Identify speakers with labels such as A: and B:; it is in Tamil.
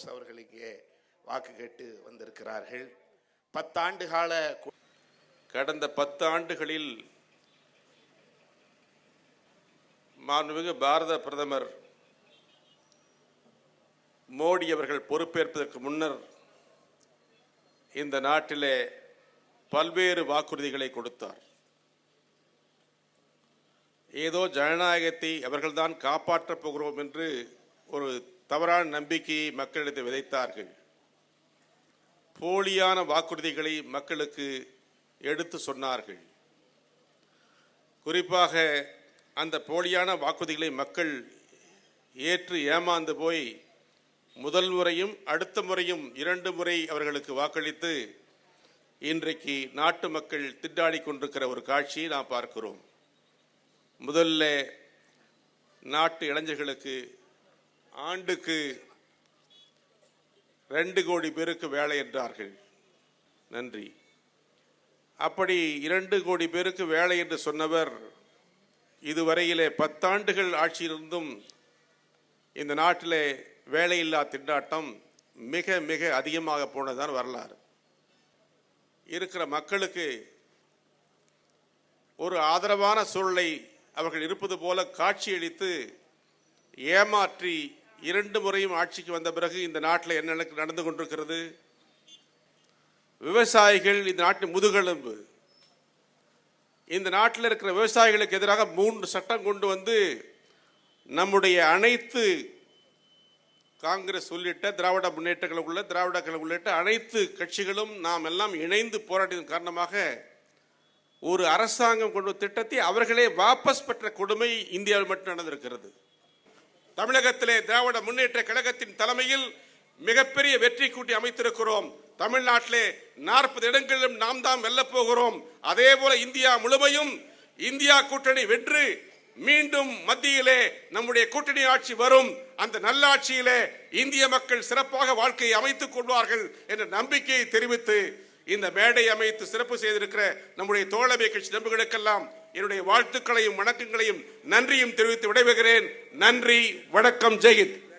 A: போஸ் அவர்கள் இங்கே வாக்கு கேட்டு வந்திருக்கிறார்கள். பத்தாண்டு கால
B: கடந்த பத்து ஆண்டுகளில் மாண்புமிகு பாரத பிரதமர் மோடி அவர்கள் பொறுப்பேற்பதற்கு முன்னர் இந்த நாட்டிலே பல்வேறு வாக்குறுதிகளை கொடுத்தார். ஏதோ ஜனநாயகத்தை அவர்கள்தான் காப்பாற்றப் போகிறோம் என்று ஒரு தவறான நம்பிக்கையை மக்களிடத்தில் விதைத்தார்கள். போலியான வாக்குறுதிகளை மக்களுக்கு எடுத்து சொன்னார்கள். குறிப்பாக அந்த போலியான வாக்குறுதிகளை மக்கள் ஏற்று ஏமாந்து போய் முதல் முறையும் அடுத்த முறையும் இரண்டு முறை அவர்களுக்கு வாக்களித்து இன்றைக்கு நாட்டு மக்கள் திண்டாடி கொண்டிருக்கிற ஒரு காட்சியை நாம் பார்க்கிறோம். முதல்ல நாட்டு இளைஞர்களுக்கு ஆண்டுக்கு ரெண்டு கோடி பேருக்கு வேலை என்றார்கள். நன்றி. அப்படி இரண்டு கோடி பேருக்கு வேலை என்று சொன்னவர் இதுவரையிலே பத்தாண்டுகள் ஆட்சியிருந்தும் இந்த நாட்டிலே வேலையில்லா திண்டாட்டம் மிக மிக அதிகமாக போனதுதான் வரலாறு. இருக்கிற மக்களுக்கு ஒரு ஆதரவான சூழலை அவர்கள் இருப்பது போல காட்சியளித்து ஏமாற்றி இரண்டு முறையும் ஆட்சிக்கு வந்த பிறகு இந்த நாட்டில் என்ன நடந்து கொண்டிருக்கிறது? விவசாயிகள் இந்த நாட்டின் முதுகெலும்பு. இந்த நாட்டில் இருக்கிற விவசாயிகளுக்கு எதிராக மூன்று சட்டம் கொண்டு வந்து நம்முடைய அனைத்து காங்கிரஸ் உள்ளிட்ட திராவிட முன்னேற்ற கழகம் உள்ள திராவிட கழகம் உள்ளிட்ட அனைத்து கட்சிகளும் நாம் எல்லாம் இணைந்து போராட்டத்தின் காரணமாக ஒரு அரசாங்கம் கொண்டு திட்டத்தை அவர்களே வாபஸ் பெற்ற கொடுமை இந்தியாவில் மட்டும் நடந்திருக்கிறது. தமிழகத்திலே திராவிட முன்னேற்ற கழகத்தின் தலைமையில் மிகப்பெரிய வெற்றி கூட்டி அமைத்திருக்கிறோம். தமிழ்நாட்டிலே நாற்பது இடங்களிலும் நாம் தான் வெல்லப் போகிறோம். அதே போல இந்தியா முழுமையும் இந்தியா கூட்டணி வென்று மீண்டும் மத்தியிலே நம்முடைய கூட்டணி ஆட்சி வரும். அந்த நல்லாட்சியிலே இந்திய மக்கள் சிறப்பாக வாழ்க்கையை அமைத்துக் கொள்வார்கள் என்ற நம்பிக்கையை தெரிவித்து இந்த மேடை அமைத்து சிறப்பு செய்திருக்கிற நம்முடைய தோழமை கட்சி நம்புகளுக்கெல்லாம் என்னுடைய வாழ்த்துக்களையும் வணக்கங்களையும் நன்றியும் தெரிவித்து விடைபெறுகிறேன். நன்றி வணக்கம் ஜெயித்